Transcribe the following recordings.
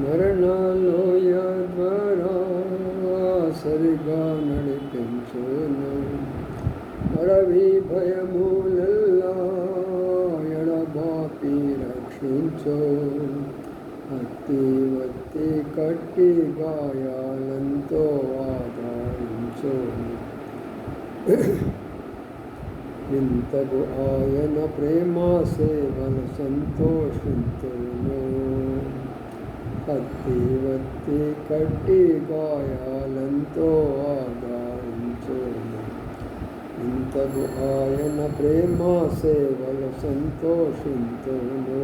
మరణలోయ ద్వారా సరిగా నడిపించును అడవి భయములల్లా ఎడబాపి రక్షించు అత్తి వత్తి కట్టి గాయాలంతో ఆదరించు ఇంతకు ఆయన ప్రేమ సేవలు సంతోషించును పత్తి వత్తి కట్టి గాయాలంతో ఆదరించును ఇంతకు ఆయన ప్రేమ సేవలు సంతోషించును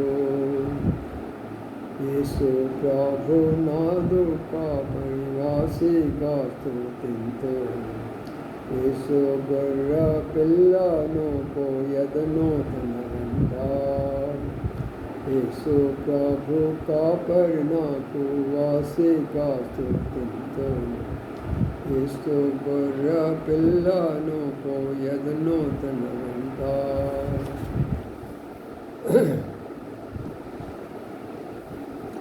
యేసు ప్రభు నాదు పాపై వాసిగా స్తుతింతును. యేసు గొర్ర పిల్లను పోయదను తన యేసు ప్రభు కాపరి నాకు వాసిగా స్తుతింతును యేసు గొర్ర పిల్లను పోయదను తన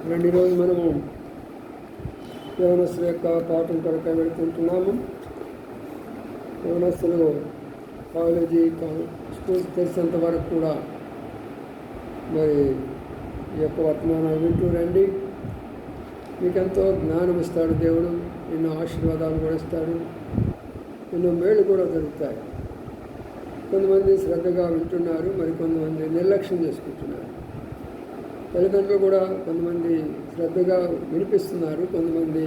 రెండు రోజు మనము యోనస్సు యొక్క పాఠం కొరక వెళ్తుంటున్నాము. యోనస్సులు కాలేజీ కా- స్కూల్స్ తెలిసినంత వరకు కూడా మరి ఈ యొక్క వర్తమానాలు వింటూ రండి. మీకు ఎంతో జ్ఞానం ఇస్తాడు దేవుడు. ఎన్నో ఆశీర్వాదాలు కూడా ఇస్తాడు. ఎన్నో మేళ్ళు కూడా దొరుకుతాయి కొంతమంది శ్రద్ధగా వింటున్నారు మరి కొంతమంది నిర్లక్ష్యం చేసుకుంటున్నారు. తల్లిదండ్రులు కూడా కొంతమంది శ్రద్ధగా వినిపిస్తున్నారు కొంతమంది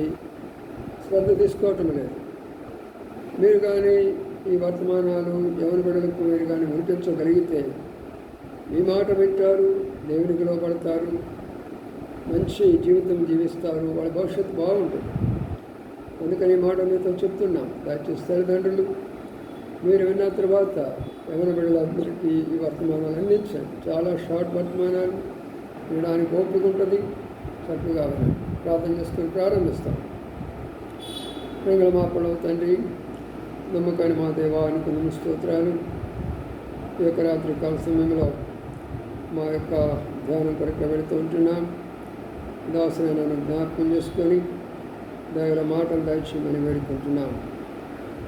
శ్రద్ధ తీసుకోవటం లేదు. మీరు కానీ ఈ వర్తమానాలు ఎవరి బిడ్డలకు మీరు కానీ వినిపించగలిగితే మీ మాట వింటారు దేవునికి లోపడతారు మంచి జీవితం జీవిస్తారు వాళ్ళ భవిష్యత్తు బాగుంటుంది. అందుకని ఈ మాట మీతో చెప్తున్నాం. దయచేసి తల్లిదండ్రులు మీరు విన్న తర్వాత ఎవరి బిడ్డలందరికీ ఈ వర్తమానాలు అందించండి. చాలా షార్ట్ వర్తమానాలు వినడానికి ఓపిక ఉంటుంది చక్కగా ప్రార్థన చేసుకొని ప్రారంభిస్తాం. ప్రేంగళ మా తండ్రి నమ్మకాన్ని మా దేవానికి కొన్ని స్తోత్రాలు ఈ యొక్క రాత్రి కాల సమయంలో మా యొక్క ధ్యానం కొరకు వెళుతూ ఉంటున్నాం. దాసులైన జ్ఞాపకం చేసుకొని దగ్గర మాటలు దయచేయమని వేడుకుంటున్నాం.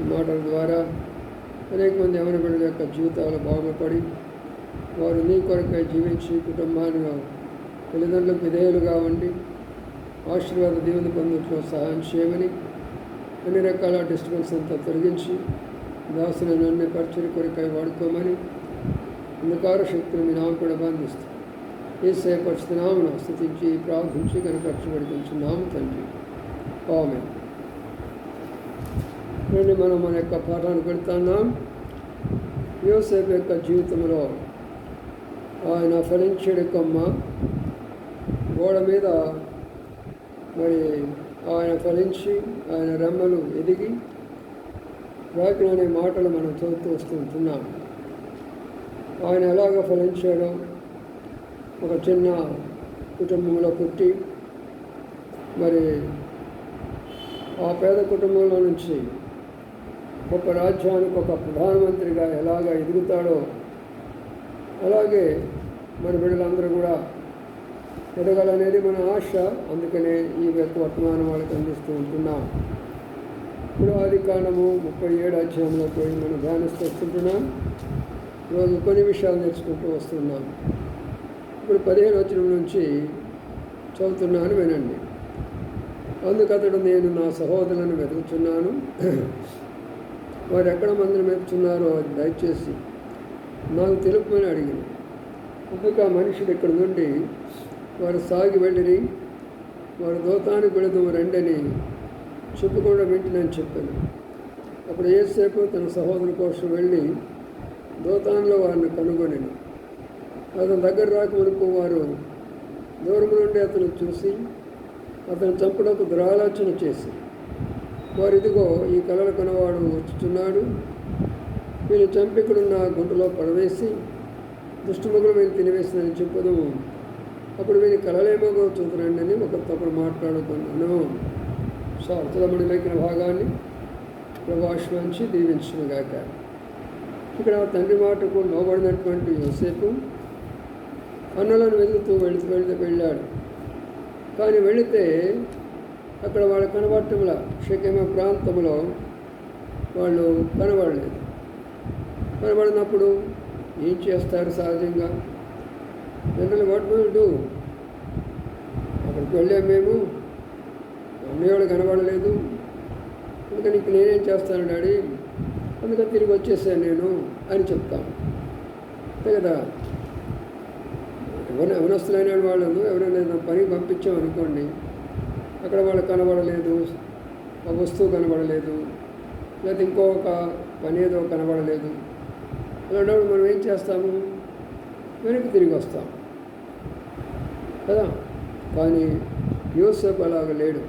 ఈ మాటల ద్వారా అనేక మంది ఎవరి బిడ్డల యొక్క జీవితాలు బాగుపడి వారు నీ కొరకై జీవించి కుటుంబాన్ని తల్లిదండ్రులకు విధేయులుగా ఉండి ఆశీర్వాద దీవెన పొందట్లో సహాయం చేయమని అన్ని రకాల డిస్టర్బెన్స్ అంతా తొలగించి దాసులను అన్ని పరిచయం కొరకై వాడుకోమని అంధకార శక్తులు మీ కూడా బంధిస్తాం. ఏ సేపరుచుతున్నామును స్థుతించి ప్రార్థించి కనపరచబడిపించున్నాము తండ్రి. ఓమే రండి మనం మన యొక్క పాఠాన్ని పెడుతున్నాం. యోసేపు యొక్క జీవితంలో ఆయన ఫలించడి కొమ్మ గోడ మీద మరి ఆయన ఫలించి ఆయన రెమ్మలు ఎదిగి వాక్యం అనే మాటలు మనం చదువుతూ వస్తుంటున్నాము ఆయన ఎలాగ ఫలించాడో ఒక చిన్న కుటుంబంలో పుట్టి మరి ఆ పేద కుటుంబంలో నుంచి ఒక రాజ్యానికి ఒక ప్రధానమంత్రిగా ఎలాగ ఎదుగుతాడో అలాగే మన బిడ్డలందరూ కూడా ఎదగాలనేది మన ఆశ. అందుకనే ఈ యొక్క వర్తమానం వాళ్ళకి అందిస్తూ ఉంటున్నాం. ఇప్పుడు ఆది కాండము ముప్పై ఏడు అధ్యాయంలో పోయి మనం ధ్యానిస్తూ వస్తుంటున్నాం రోజు కొన్ని విషయాలు నేర్చుకుంటూ వస్తున్నాం. ఇప్పుడు పదిహేను వచ్చిన నుంచి చదువుతున్నాను వినండి. అందుకతడు నేను నా సహోదరులను వెతుకుతున్నాను వారు ఎక్కడ మందిని మెప్పుచున్నారో అది దయచేసి నాకు తెలుపుమని అడిగింది అందుకు ఆ మనుషుడు ఇక్కడ నుండి వారు సాగి వెళ్ళిరి వారు దూతానికి వెళుతూ రండని చెప్పకుండా వింటునని చెప్పాను. అప్పుడు ఏసేపు తన సహోదరు కోసం వెళ్ళి దోతాన్లో వారిని కనుగొని అతని దగ్గర రాకమునుపు వారు దూరం నుండి అతను చూసి అతను చంపడకు దురాలోచన చేసి వారు ఇదిగో ఈ కలలు కొనవాడు వచ్చుచున్నాడు. వీళ్ళు చంపి ఇక్కడున్న గుంటలో పడవేసి దుష్టముగులు వీళ్ళు తినివేసిందని చెప్పదు అప్పుడు వీని కలలేమో చూతురండి అని ఒక తప్పుడు మాట్లాడుకున్నాను. స్వార్థమని లేకిన భాగాన్ని ప్రభాష్ నుంచి దీవించుగాక ఇక్కడ తండ్రి మాటకు లోబడినటువంటి యోసేపు పన్నులను వెతుకుతూ వెళుతూ వెళుతూ వెళ్ళాడు. కానీ వెళితే అక్కడ వాళ్ళు కనబడటంలా షకేమ ప్రాంతంలో వాళ్ళు కనబడలేదు. కనబడినప్పుడు ఏం చేస్తారు సహజంగా? జనరల్ వాట్ విల్ డూ అక్కడికి వెళ్ళాం మేము. అన్నయ్యోడు కనబడలేదు. అందుకని ఇంక నేనేం చేస్తాను డాడీ? అందుకని తిరిగి వచ్చేసాను నేను అని చెప్తాను అంతే కదా? ఎవరైనా ఎవరొస్తులైన వాళ్ళు ఎవరైనా పని పంపించాం అనుకోండి అక్కడ వాళ్ళు కనబడలేదు ఒక వస్తువు కనబడలేదు లేదా ఇంకొక పని ఏదో కనబడలేదు. అలాంటప్పుడు మనం ఏం చేస్తాము? వెనక్కి తిరిగి వస్తాం. కదా? కానీ యూసెఫ్ అలాగ లేడు.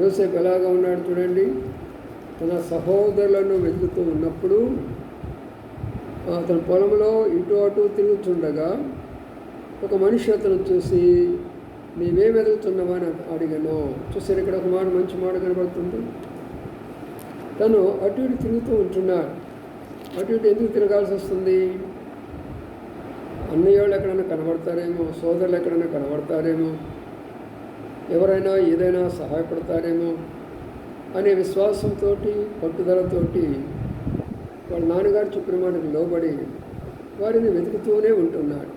యూసెఫ్ ఎలాగ ఉన్నాడు చూడండి. తన సహోదరులను వెతుకుతూ ఉన్నప్పుడు అతని పొలంలో ఇటు అటు తిరుగుతుండగా ఒక మనిషి అతను చూసి నీవే ఎదుగుతున్నావా అని అడిగాను. చూసారు ఇక్కడ ఒక మాట మంచి మాట కనబడుతుంది. తను అటు ఇటు తిరుగుతూ ఉంటున్నాడు. అటు ఇటు ఎందుకు తిరగాల్సి వస్తుంది? అన్నయ్య వాళ్ళు ఎక్కడైనా కనబడతారేమో సోదరులు ఎక్కడైనా కనబడతారేమో ఎవరైనా ఏదైనా సహాయపడతారేమో అనే విశ్వాసంతో పట్టుదలతోటి వాళ్ళ నాన్నగారు చెప్పిన మాటకు లోబడి వారిని వెతుకుతూనే ఉంటున్నాడు.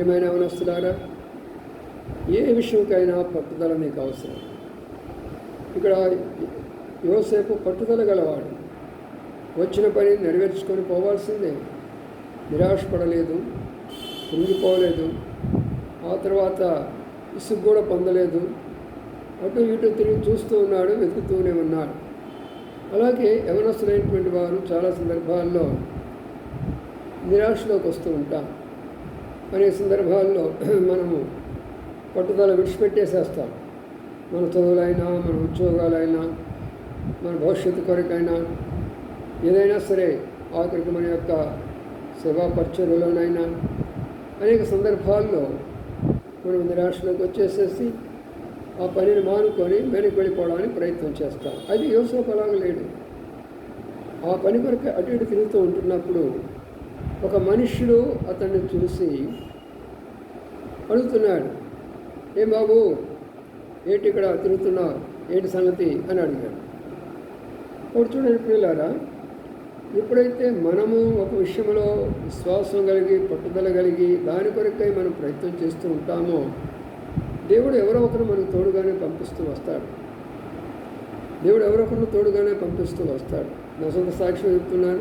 ఏమైనా అవనస్తులారా ఏ విషయంకైనా పట్టుదల నీకు అవసరం. ఇక్కడ యువసేపు పట్టుదల గలవాడు. వచ్చిన పని నెరవేర్చుకొని పోవాల్సిందే. నిరాశపడలేదు కృంగిపోలేదు. ఆ తర్వాత ఇసుగు కూడా పొందలేదు. అటు ఇటు తిరిగి చూస్తూ ఉన్నాడు వెతుకుతూనే ఉన్నాడు. అలాగే యవనస్తులైనటువంటి వారు చాలా సందర్భాల్లో నిరాశలోకి వస్తూ ఉంటాం అనే సందర్భాల్లో మనము పట్టుదల విడిచిపెట్టేసేస్తాం. మన చదువులైనా మన ఉద్యోగాలైనా మన భవిష్యత్తు కొరకైనా ఏదైనా సరే ఆఖరికి మన యొక్క సేవా పరిచర్యలోనైనా అనేక సందర్భాల్లో మనం నిరాశలోకి వచ్చేసేసి ఆ పనిని మానుకొని వెనక్కి వెళ్ళిపోవడానికి ప్రయత్నం చేస్తాం. అది యోసేపు అలాగ లేడు. ఆ పని కొరకు అటు ఇటు తిరుగుతూ ఉంటున్నప్పుడు ఒక మనుష్యుడు అతన్ని చూసి అడుగుతున్నాడు ఏం బాబు ఏంటి ఇక్కడ తిరుగుతున్నావు? ఏంటి సంగతి? అని అడిగాడు. ఒకటి చూడండి పిల్లారా ఎప్పుడైతే మనము ఒక విషయంలో విశ్వాసం కలిగి పట్టుదల కలిగి దాని కొరకై మనం ప్రయత్నం చేస్తూ ఉంటామో దేవుడు ఎవరో ఒకరు మనకు తోడుగానే పంపిస్తూ వస్తాడు. దేవుడు ఎవరో ఒకరిని తోడుగానే పంపిస్తూ వస్తాడు. నా సొంత సాక్ష్యం చెప్తున్నాను.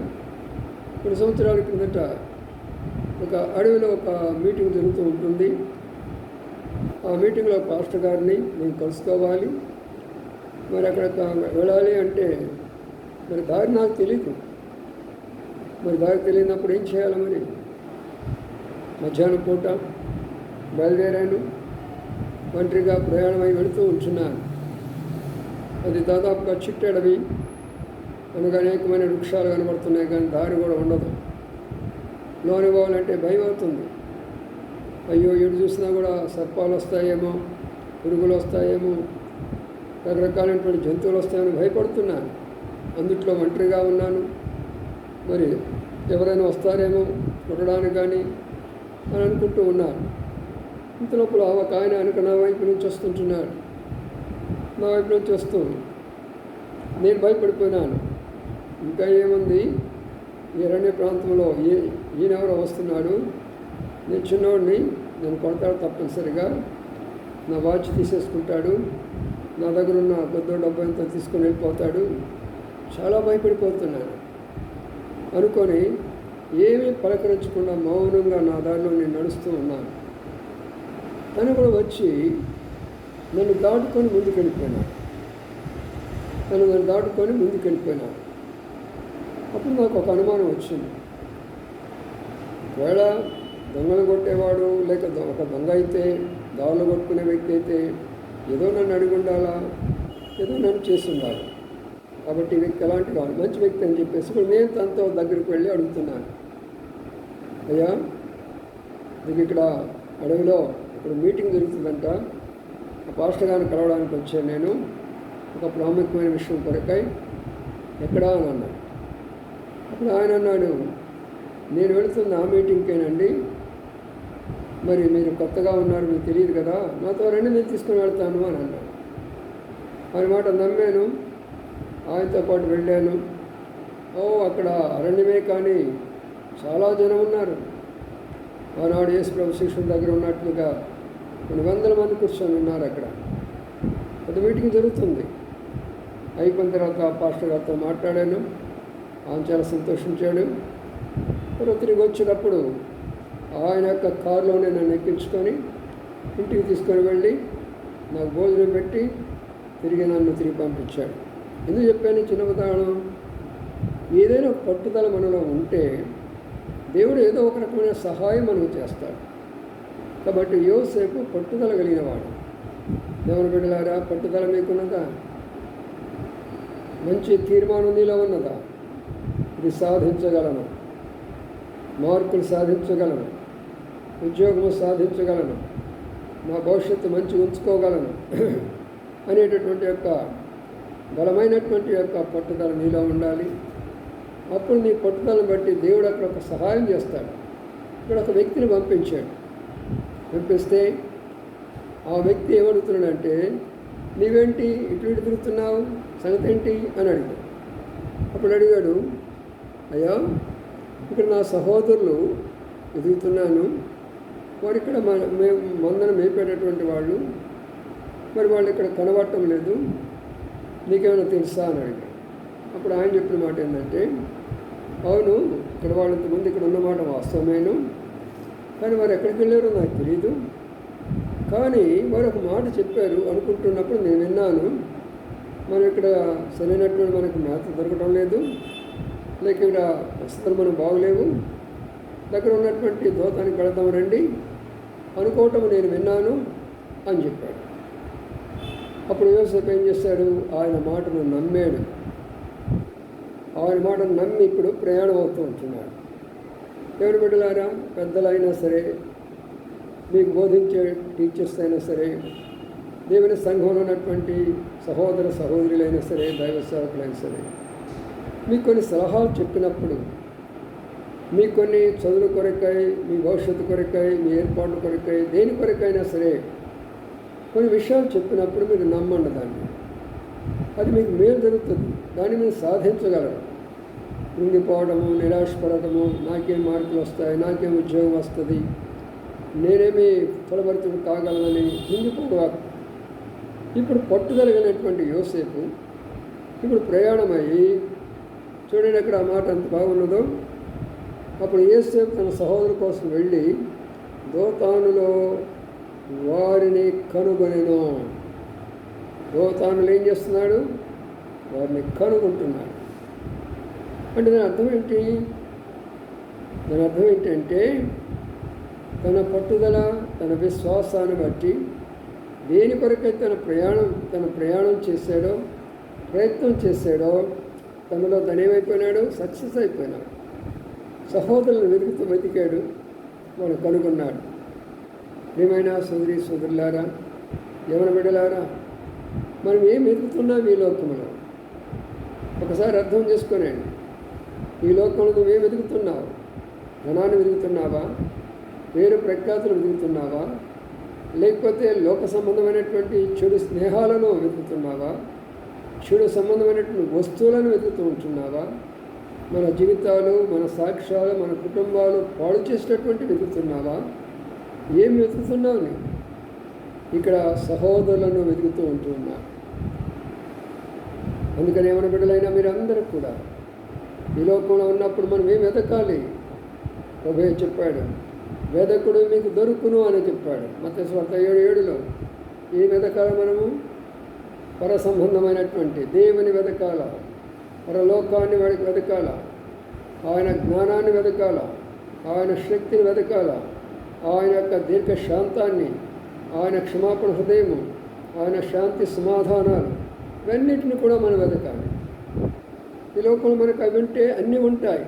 కొన్ని సంవత్సరాల కిందట ఒక అడవిలో ఒక మీటింగ్ జరుగుతూ ఉంటుంది. ఆ మీటింగ్లో పాస్టర్ గారిని నేను కలుసుకోవాలి. మరి అక్కడ వెళ్ళాలి అంటే మరి దారి నాకు తెలియదు మరి దారి తెలియనప్పుడు ఏం చేయాలి మరి? మధ్యాహ్నం పూట బయలుదేరాను. ఒంటరిగా ప్రయాణమై వెళుతూ ఉంటున్నాను. అది దాదాపుగా చిట్టడవి అనగా అనేకమైన వృక్షాలు కనబడుతున్నాయి కానీ దారి కూడా ఉండదు. లోని పోవాలంటే భయం అవుతుంది. అయ్యో ఎటు చూసినా కూడా సర్పాలు వస్తాయేమో పురుగులు వస్తాయేమో రకరకాలైనటువంటి జంతువులు వస్తాయని భయపడుతున్నాను. అందుట్లో ఒంటరిగా ఉన్నాను. మరి ఎవరైనా వస్తారేమో కొట్టడానికి కానీ అని అనుకుంటూ ఉన్నాను. ఇంతలోపల ఒక ఆయన వెనక నా వైపు నుంచి వస్తుంటున్నాడు. నా వైపు నుంచి వస్తూ నేను భయపడిపోయినాను. ఇంకా ఏముంది? ఈ అరణ్య ప్రాంతంలో ఏ ఈయనెవరో వస్తున్నాడు? నేను చిన్నవాడిని నేను కొడతాడు తప్పనిసరిగా. నా వాచ్ తీసేసుకుంటాడు. నా దగ్గర ఉన్న పెద్ద డబ్బు ఎంత తీసుకొని వెళ్ళిపోతాడు. చాలా భయపడిపోతున్నాను. అనుకొని ఏమీ పలకరించకుండా మౌనంగా నా దారిలో నేను నడుస్తూ ఉన్నాను. తను కూడా వచ్చి నన్ను దాటుకొని ముందుకు వెళ్ళిపోయినాడు. తను నన్ను దాటుకొని ముందుకు వెళ్ళిపోయినాడు. అప్పుడు నాకు ఒక అనుమానం వచ్చింది. ఒకవేళ దొంగలు కొట్టేవాడు లేక ఒక దొంగ అయితే దారులు కొట్టుకునే వ్యక్తి అయితే ఏదో నన్ను అడిగి ఉండాలా? ఏదో నన్ను చేసి కాబట్టి ఈ వ్యక్తి ఎలాంటి కాదు మంచి వ్యక్తి అని చెప్పేసి ఇప్పుడు నేను తనతో దగ్గరికి వెళ్ళి అడుగుతున్నాను. అయ్యా నీకు ఇక్కడ అడవిలో ఇక్కడ మీటింగ్ జరుగుతుందంట. ఆ పాస్టర్ గారిని కలవడానికి వచ్చాను నేను. ఒక ప్రాముఖ్యమైన విషయం కొరకై ఎక్కడా అని అన్నాడు. అప్పుడు ఆయన అన్నాడు నేను వెళుతున్న ఆ మీటింగ్కేనండి. మరి మీరు కొత్తగా ఉన్నారు మీకు తెలియదు కదా. నాతో రండి నేను తీసుకుని వెళ్తాను అని అన్నాడు. ఆయన మాట నమ్మాను. ఆయనతో పాటు వెళ్ళాను. ఓ అక్కడ అరణ్యమే కానీ చాలా జనం ఉన్నారు. ఆనాడు యేసు ప్రభు శిష్యుల దగ్గర ఉన్నట్లుగా కొన్ని వందల మంది కూర్చొని ఉన్నారు అక్కడ. పెద్ద మీటింగ్ జరుగుతుంది. అయిపోయిన తర్వాత పాస్టర్ గారితో మాట్లాడాను. ఆయన చాలా సంతోషించాడు. తర్వాత తిరిగి వచ్చినప్పుడు ఆయన యొక్క కారులోనే నన్ను ఎక్కించుకొని ఇంటికి తీసుకొని వెళ్ళి నాకు భోజనం పెట్టి తిరిగి నన్ను తిరిగి పంపించాడు. ఎందుకు చెప్పాను చిన్న ఉదాహరణ? ఏదైనా పట్టుదల మనలో ఉంటే దేవుడు ఏదో ఒక రకమైన సహాయం మనకు చేస్తాడు. కాబట్టి యోసేపు పట్టుదల కలిగినవాడు. దేవుని బిడ్డలారా పట్టుదల మీకున్నదా? మంచి తీర్మానం నీలో ఉన్నదా? ఇది సాధించగలను మార్కులు సాధించగలను ఉద్యోగము సాధించగలను నా భవిష్యత్తు మంచి ఉంచుకోగలను అనేటటువంటి యొక్క బలమైనటువంటి యొక్క పట్టుదల నీలో ఉండాలి. అప్పుడు నీ పట్టుదలను బట్టి దేవుడు అక్కడ ఒక సహాయం చేస్తాడు. ఇక్కడ ఒక వ్యక్తిని పంపించాడు. పంపిస్తే ఆ వ్యక్తి ఏమడుగుతున్నాడంటే నీవేంటి ఇటు ఇటు తిరుగుతున్నావు? సంగతి ఏంటి అని అడిగాడు. అప్పుడు అడిగాడు అయ్యా ఇక్కడ నా సహోదరులు ఎదుగుతున్నాను. వారు ఇక్కడ మ- మేము మందన మేపేటటువంటి వాళ్ళు. మరి వాళ్ళు ఇక్కడ కనబడటం లేదు. నీకేమైనా తెలుసా? అని అడిగాడు. అప్పుడు ఆయన చెప్పిన మాట ఏంటంటే అవును ఇక్కడ వాళ్ళు ఇంతమంది ఇక్కడ ఉన్నమాట వాస్తవమేను. కానీ వారు ఎక్కడికి వెళ్ళారో నాకు తెలియదు కానీ వారు ఒక మాట చెప్పారు అనుకుంటున్నప్పుడు నేను విన్నాను. మనం ఇక్కడ సరైనటువంటి మనకు మేత దొరకడం లేదు. లేక ఇక్కడ వసతులు మనం బాగలేవు. దగ్గర ఉన్నటువంటి దోతానికి వెళదాం రండి. అనుకోవటం నేను విన్నాను అని చెప్పాడు. అప్పుడు యోసేపు ఏం చేశాడు? ఆయన మాటను నమ్మాడు. ఆయన మాటను నమ్మి ఇప్పుడు ప్రయాణం అవుతూ ఉంటున్నాడు. దేవుని బిడ్డలారా పెద్దలైనా సరే మీకు బోధించే టీచర్స్ అయినా సరే దేవుని సంఘంలో ఉన్నటువంటి సహోదర సహోదరులైనా సరే దైవ సేవకులైనా సరే మీకు కొన్ని సలహాలు చెప్పినప్పుడు మీ కొన్ని చదువుల కొరకై మీ భవిష్యత్తు కొరకై మీ ఏర్పాట్ల కొరకై దేని కొరకైనా సరే కొన్ని విషయాలు చెప్పినప్పుడు మీరు నమ్మండి దాన్ని అది మీకు మేలు జరుగుతుంది. దాన్ని మీరు సాధించగలరు. కృంగిపోవడము నిరాశపడటము నాకేం మార్కులు వస్తాయి నాకేం ఉద్యోగం వస్తుంది. నేనేమి ఫలభరితుడు కాగలనని కృంగిపోవాకు ఇప్పుడు పట్టుదలగినటువంటి యోసేపు ఇప్పుడు ప్రయాణమయ్యి చూడండి అక్కడ ఆ మాట ఎంత బాగున్నదో. అప్పుడు ఏసేపు తన సహోదరు కోసం వెళ్ళి దోతానులో వారిని కనుగొనెను. దోతానులు ఏం చేస్తున్నాడు? వారిని కనుగొంటున్నాడు. అంటే దాని అర్థం ఏంటి? దాని అర్థం ఏంటంటే తన పట్టుదల తన విశ్వాసాన్ని బట్టి దేని కొరకై తన ప్రయాణం తన ప్రయాణం చేశాడో ప్రయత్నం చేశాడో తనలో ధనమైపోయినాడు సక్సెస్ అయిపోయినాడు. సహోదరులను వెతుకుతూ వెతికాడు వాడు కనుగొన్నాడు. ఏమైనా సోదరి సోదరులారా ఎవరి బిడ్డలారా మనం ఏం వెతుకుతున్నాం ఈ లోకంలో? ఒకసారి అర్థం చేసుకోనండి. ఈ లోకంలో నువ్వేం వెతుకుతున్నావు? ధనాన్ని వెతుకుతున్నావా? పేరు ప్రఖ్యాతులు వెతుకుతున్నావా? లేకపోతే లోక సంబంధమైనటువంటి చెడు స్నేహాలను వెతుకుతున్నావా? చెడు సంబంధమైనటువంటి వస్తువులను వెతుకుతూ ఉంటున్నావా? మన జీవితాలు మన సాక్ష్యాలు మన కుటుంబాలు పాడు చేసేటటువంటి వెతుకుతున్నావా? ఏం వెతుకుతున్నావు నేను ఇక్కడ సహోదరులను వెతుకుతూ ఉంటున్నా. అందుకని ఏమైనా బిడ్డలైనా మీరు కూడా ఈ లోకంలో ఉన్నప్పుడు మనం ఏం వెతకాలి? ప్రభు చెప్పాడు. వెదకుడు మీకు దొరుకును అని చెప్పాడు. మత స్వార్థ ఏడు ఏడులో ఏం వెతకాలి మనము పర సంబంధమైనటువంటి దేవుని వెతకాల పరలోకాన్ని వె- వెతకాల ఆయన జ్ఞానాన్ని వెతకాల ఆయన శక్తిని వెతకాల ఆయన యొక్క దీర్ఘ శాంతాన్ని ఆయన క్షమాపణ హృదయము ఆయన శాంతి సమాధానాలు ఇవన్నిటిని కూడా మనం వెతకాలి ఈ లోకంలో మనకు అవి ఉంటే అన్నీ ఉంటాయి.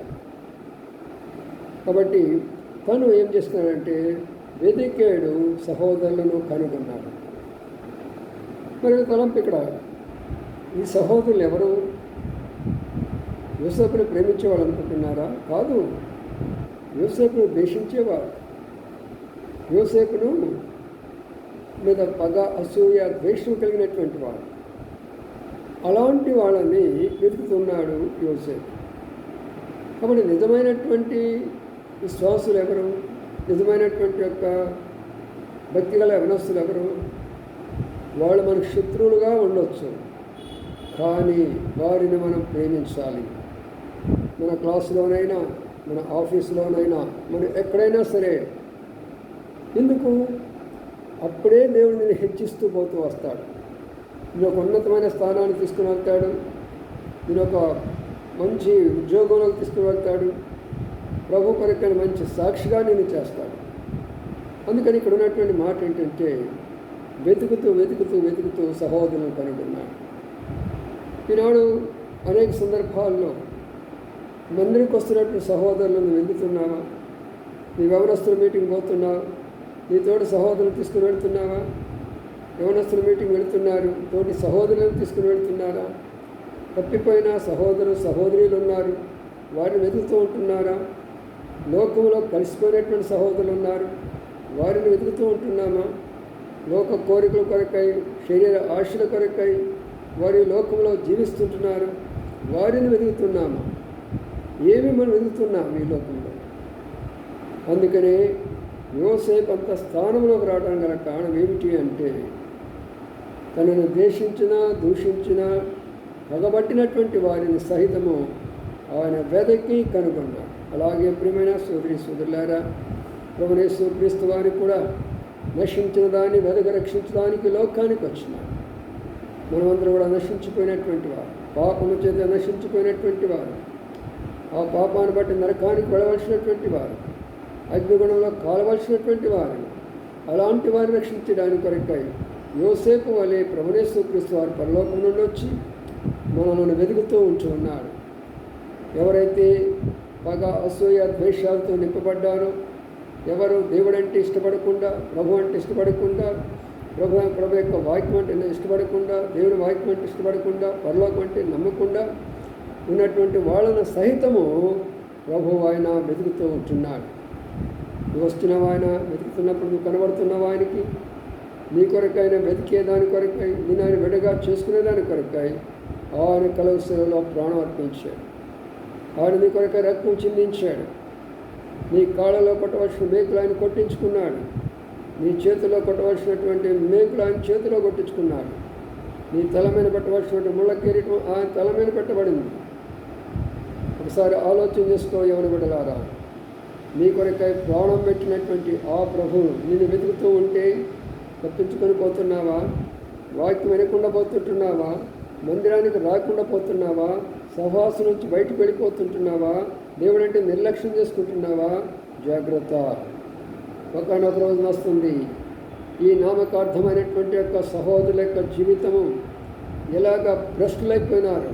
కాబట్టి తను ఏం చేస్తున్నాడంటే వెతికాడు సహోదరులను కనుగొన్నాడు. మరి తలంపు ఇక్కడ. ఈ సహోదరులు ఎవరు? యూసఫ్ని ప్రేమించేవాళ్ళు అనుకుంటున్నారా? కాదు. యూసఫ్ను ద్వేషించేవారు. యోసేపును మీద పగ అసూయ ద్వేషం కలిగినటువంటి వాడు అలాంటి వాళ్ళని వెతుకుతున్నాడు యోసేపు. కాబట్టి నిజమైనటువంటి విశ్వాసులు ఎవరు? నిజమైనటువంటి యొక్క భక్తిగల యవనస్తులు ఎవరు? వాళ్ళు మనకు శత్రువులుగా ఉండొచ్చు కానీ వారిని మనం ప్రేమించాలి. మన క్లాసులోనైనా మన ఆఫీసులోనైనా మనం ఎక్కడైనా సరే. ఎందుకు? అప్పుడే దేవుడిని హెచ్చిస్తూ పోతూ వస్తాడు. నేను ఒక ఉన్నతమైన స్థానాన్ని తీసుకుని వెళ్తాడు నేను ఒక మంచి ఉద్యోగంలోకి తీసుకుని వెళ్తాడు ప్రభు కొరకైన మంచి సాక్షిగా నేను చేస్తాడు. అందుకని ఇక్కడ ఉన్నటువంటి మాట ఏంటంటే వెతుకుతూ వెతుకుతూ వెతుకుతూ సహోదరులను కనుగొన్నాడు. ఈనాడు అనేక సందర్భాల్లో మందిరికి వస్తున్నటువంటి సహోదరులను వెతుకుతున్నావా నీ వ్యవరస్తుల మీటింగ్ పోతున్నావా? నీ తోటి సహోదరులు తీసుకుని వెళ్తున్నావా? యవనస్తుల మీటింగ్ వెళుతున్నారు. తోటి సహోదరులను తీసుకుని వెళుతున్నారా? తప్పిపోయిన సహోదరు సహోదరులు ఉన్నారు. వారిని వెతుకుతూ ఉంటున్నారా? లోకంలో కలిసిపోయినటువంటి సహోదరులు ఉన్నారు. వారిని వెతుకుతూ ఉంటున్నామా? లోక కోరికల కొరకై శరీర ఆశల కొరకై వారి లోకంలో జీవిస్తుంటున్నారు. వారిని వెతుకుతున్నామా ఏమి మనం వెతుకుతున్నాం ఈ లోకంలో? అందుకనే యోసేపు అంత స్థానంలోకి రావడం గల కారణం ఏమిటి అంటే తనను దేశించిన దూషించిన పగబట్టినటువంటి వారిని సహితము ఆయన వెదకి కనుగొన్నాడు. అలాగే ప్రియమైన సోదరి సోదరులారా ప్రభునేశ్వర క్రీస్తు వారి కూడా నశించిన దాన్ని వెదక రక్షించడానికి లోకానికి వచ్చినాడు మనమందరం కూడా నశించిపోయినటువంటి వారు పాపము చేత నశించిపోయినటువంటి వారు ఆ పాపాన్ని బట్టి నరకానికి వెళ్ళవలసినటువంటి వారు అగ్నిగుణంలో కాలవలసినటువంటి వారు అలాంటి వారిని రక్షించడానికి కొరకాయి యోసేపు వలె ప్రభునేశ్వర క్రీస్తు వారి పరలోకం నుండి వచ్చి మనల్ని వెతుకుతూ ఉంచు ఉన్నాడు ఎవరైతే పగ అసూయ ద్వేషాలతో నింపబడ్డారో ఎవరు దేవుడంటే ఇష్టపడకుండా ప్రభు అంటే ఇష్టపడకుండా ప్రభు ప్రభు యొక్క వాక్యం అంటే ఇష్టపడకుండా దేవుని వాక్యం అంటే ఇష్టపడకుండా పరలోకం అంటే నమ్మకుండా ఉన్నటువంటి వాళ్ళను సహితము ప్రభు ఆయన వెతుకుతూ ఉంటున్నాడు. నువ్వు వస్తున్నావు ఆయన వెతుకుతున్నప్పుడు నువ్వు కనబడుతున్నావు ఆయనకి నీ కొరకైనా వెతికే దాని కొరకై నేను ఆయన విడగా చేసుకునే దాని కొరకై ఆయన కలవశలో ప్రాణం అర్పించాడు. ఆయన నీ కొరకై రక్తం చిందించాడు. నీ కాళ్ళలో కొట్టవలసిన మేకులు ఆయన కొట్టించుకున్నాడు. నీ చేతిలో కొట్టవలసినటువంటి మేకులు ఆయన చేతిలో కొట్టించుకున్నాడు. నీ తల మీద పెట్టవలసినటువంటి ముళ్ళ కిరీటం ఆయన తల మీద పెట్టబడింది. ఒకసారి ఆలోచన చేసుకో ఎవరు బిడ్డలారా నీ కొరకై ప్రాణం పెట్టినటువంటి ఆ ప్రభువు నిన్ను వెతుకుతూ ఉంటే తప్పించుకొని పోతున్నావా? వాక్యం వినకుండా పోతుంటున్నావా? మందిరానికి రాకుండా పోతున్నావా? సహవాసం నుంచి బయటకు వెళ్ళిపోతుంటున్నావా? దేవుడంటే నిర్లక్ష్యం చేసుకుంటున్నావా? జాగ్రత్త. ఒకనొక రోజు వస్తుంది. ఈ నామకార్థమైనటువంటి యొక్క సహోదరుల యొక్క జీవితము ఎలాగ భ్రష్టులైపోయినారు?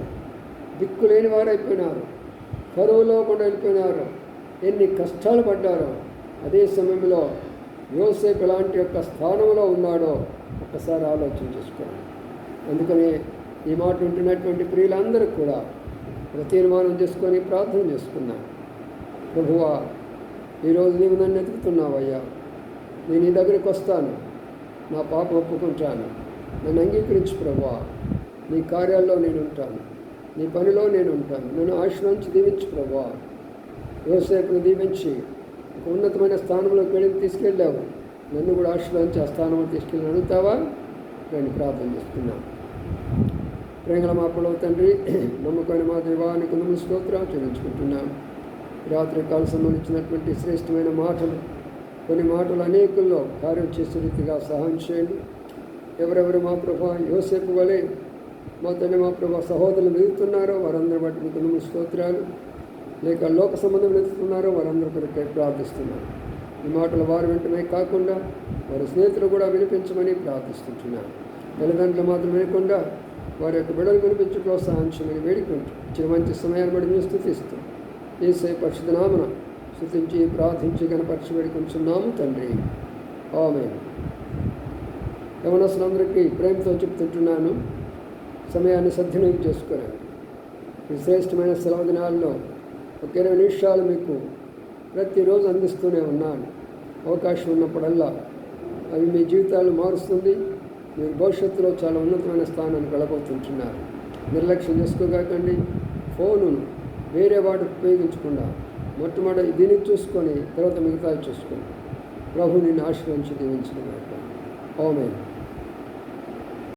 దిక్కులేని వారైపోయినారు. కరువులో కూడా వెళ్ళిపోయినారు ఎన్ని కష్టాలు పడ్డారో. అదే సమయంలో యోసేపు ఎలాంటి యొక్క స్థానంలో ఉన్నాడో ఒక్కసారి ఆలోచన చేసుకోండి. అందుకని ఈ మాట ఉంటున్నటువంటి ప్రియులందరూ కూడా ఒక తీర్మానం చేసుకొని ప్రార్థన చేసుకున్నాం ప్రభువా ఈరోజు నీవు నన్ను ఎదుగుతున్నావయ్యా. నేను నీ దగ్గరికి వస్తాను. నా పాప ఒప్పుకుంటాను. నన్ను అంగీకరించు ప్రభువా. నీ కార్యాల్లో నేను ఉంటాను. నీ పనిలో నేను ఉంటాను. నన్ను ఆశ్రయించి దీవించు ప్రభువా. యోసేపును దీవించి ఉన్నతమైన స్థానంలోకి వెళ్ళి తీసుకెళ్ళావు. నన్ను కూడా ఆశీర్వదించి ఆ స్థానంలో తీసుకెళ్ళి అడుగుతావా నేను ప్రార్థన చేస్తున్నాను ప్రేంగళ మా పొడవు తండ్రి నమ్మకమైన మా దేవానికి నువ్వు స్తోత్రం చెల్లించుకుంటున్నాం. రాత్రి కాల సంబంధించినటువంటి శ్రేష్టమైన మాటలు కొన్ని మాటలు అనేకుల్లో కార్యం చేసే రీతిగా సహాయం చేయండి. ఎవరెవరు మా ప్రభా యోసేపు వలె మా తండ్రి మా ప్రభా సహోదరులు వెతుకుతున్నారో వారందరి బట్టి మీకు నువ్వు స్తోత్రాలు. లేక లోక సంబంధం ఎదుగుతున్నారో వారందరి కొరకై ప్రార్థిస్తున్నారు ఈ మాటలు వారు వెంటనే కాకుండా వారి స్నేహితులు కూడా వినిపించమని ప్రార్థిస్తుంటున్నారు తల్లిదండ్రులు మాత్రం వినకుండా వారి యొక్క బిడలు వినిపించి ప్రోత్సహించమని వేడుకుంటూ ఇచ్చిన మంచి సమయాన్ని బట్టి మేము స్థుతిస్తూ ఏసే పరిశుధనామన స్థుతించి ప్రార్థించి కనపరిచి వేడుకుంటున్నాము తండ్రి. ఆమె యవనస్తులందరికీ ప్రేమతో చెప్తుంటున్నాను. సమయాన్ని సద్వినియోగం చేసుకోరండి శ్రేష్టమైన సెలవు దినాల్లో ఒక ఇరవై నిమిషాలు మీకు ప్రతిరోజు అందిస్తూనే ఉన్నాను. అవకాశం ఉన్నప్పుడల్లా అవి మీ జీవితాలు మారుస్తుంది. మీరు భవిష్యత్తులో చాలా ఉన్నతమైన స్థానాన్ని వెళ్ళబోతుంటున్నారు నిర్లక్ష్యం చేసుకోకండి ఫోనును వేరే వాటికి ఉపయోగించకుండా మొట్టమొదటి దీన్ని చూసుకొని తర్వాత మిగతాది చూసుకోండి ప్రభు నిన్ను ఆశ్రయించి దీవించిన ఓమే